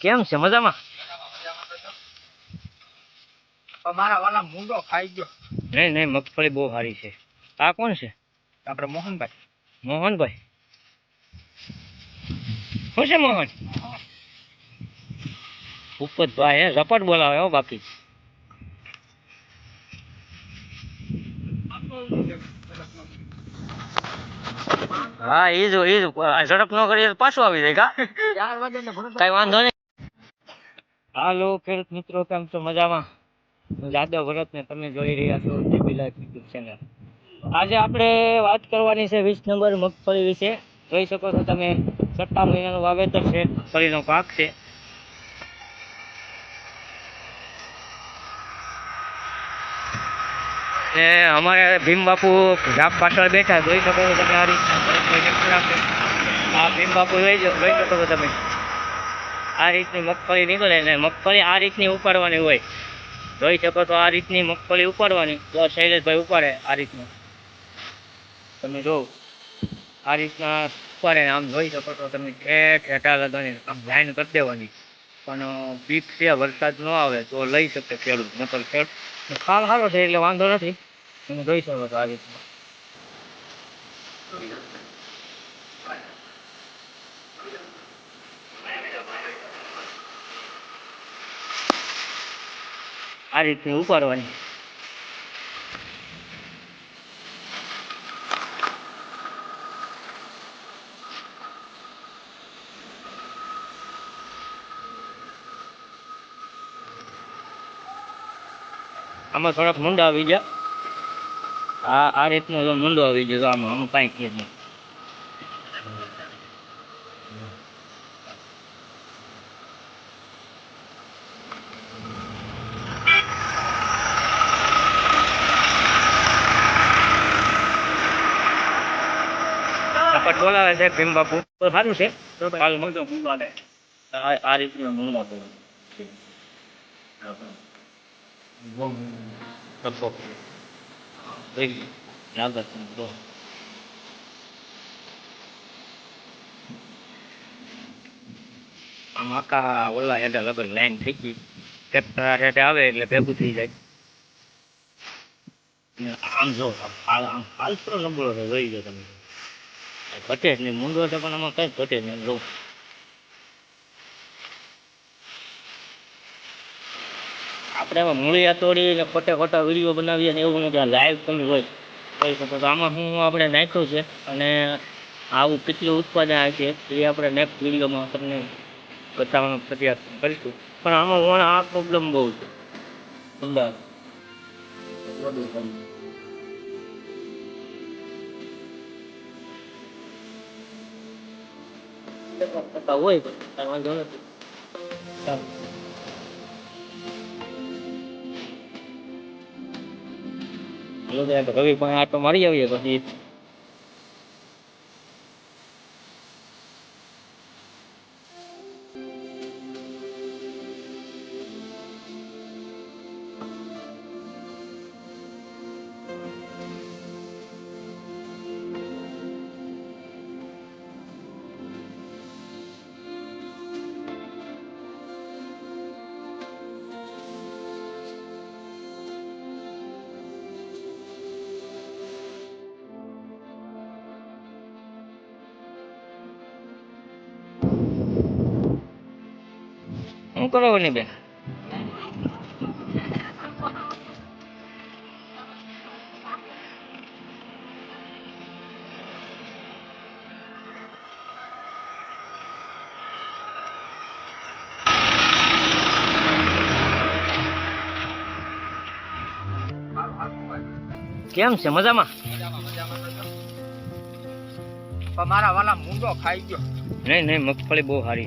કેમ છે? મજામાં? અમારા મારા વાલા મુંડો ખાઈ ગયો. નહીં નહીં મગફળી બહુ સારી છે. આ કોણ છે? આપણે મોહનભાઈ. મોહનભાઈ? શું છે મોહન? ભૂપતભાઈ હે રપટ બોલાવે હો બાકી હા એ જ એ જ ઝડપ ન કરીએ તો પાછું આવી જાય કા? કઈ વાંધો નહીં. હાલો ખેડૂત મિત્રો, કેમ છો? મજામાં? જાદવ ભરત ને તમે જોઈ રહ્યા છો જીબી લાઈફ યુટ્યુબ ચેનલ આજે આપણે વાત કરવાની છે વીસ નંબર મગફળી વિશે. જોઈ શકો છો તમે, સત્તા મહિનાનું વાવેતર છે મગફળીનો પાક છે. ને અમારે ભીમ બાપુ ઝાપ પાછળ બેઠા, જોઈ શકો છો તમે આ રીતના, આ ભીમ બાપુ જોઈ જોઈ શકો છો તમે. આ રીતની મગફળી નીકળે ને મગફળી આ રીતની ઉપાડવાની હોય. જોઈ શકો તો આ રીતની મગફળી ઉપાડવાની. તો શૈલેષભાઈ ઉપાડે આ રીતનું. તમે જો આ રીતના ઉપાડે આમ જોઈ શકો તો તમે ઠેઠ હેઠા લગાવીને આમ લાઈન કરી દેવાની. પણ પીક છે, વરસાદ ન આવે તો લઈ શકે ખેડૂત, નકર ખેડૂત. ખાલ સારો છે એટલે વાંધો નથી. તમે જોઈ શકો તો આ રીતના. આ રીતની ઉપાડવાની. આમાં થોડાક મુંડા આવી ગયા. આ આ રીતનો મુંડો આવી ગયો આમાં હું કાંઈ કહે નહીં. આપણ બોલાવે છે ભીમ બાપુ તો સારું છે તો કાલ મળજો મુંડો આલે આ આ રીતનો મુંડો છે Tepuk. Baik, nabat itu. આમ આખા ઓલા હેઠે લગન લાઈન થઈ ગઈ ટ્રેક્ટર હેઠે આવે એટલે ભેગું થઈ જાય ને આમ જો આમ ફાલ- આમ ફાલતો નબળો છે જોઈ જો તમે ઘટે જ નહીં. મૂંડો છે પણ આમાં કઈ ઘટે નહીં. જો. આપણે એમાં મૂળિયા તોડી ને ખોટે ખોટા વીડિયો બનાવીએ ને એવું નથી. લાઈવ તમે હોય કહી શકો તો આમાં હું આપણે નાખ્યું છે અને આવું કેટલું ઉત્પાદન આવે છે એ આપણે નેક્સ્ટ વિડીયોમાં તમને બતાવવાનો પ્રયાસ કરીશું. પણ આમાં આ પ્રોબ્લેમ બહુ છે. અમદાવાદ થતા હોય કાંઈ વાંધો નથી ચાલો રવિ પણ આટો મારી આવીએ પછી શું કરો ને બેન? કેમ છે? મજામાં? મારા વાલા મુંડો ખાઈ ગયો. નહીં નહીં મગફળી બહુ સારી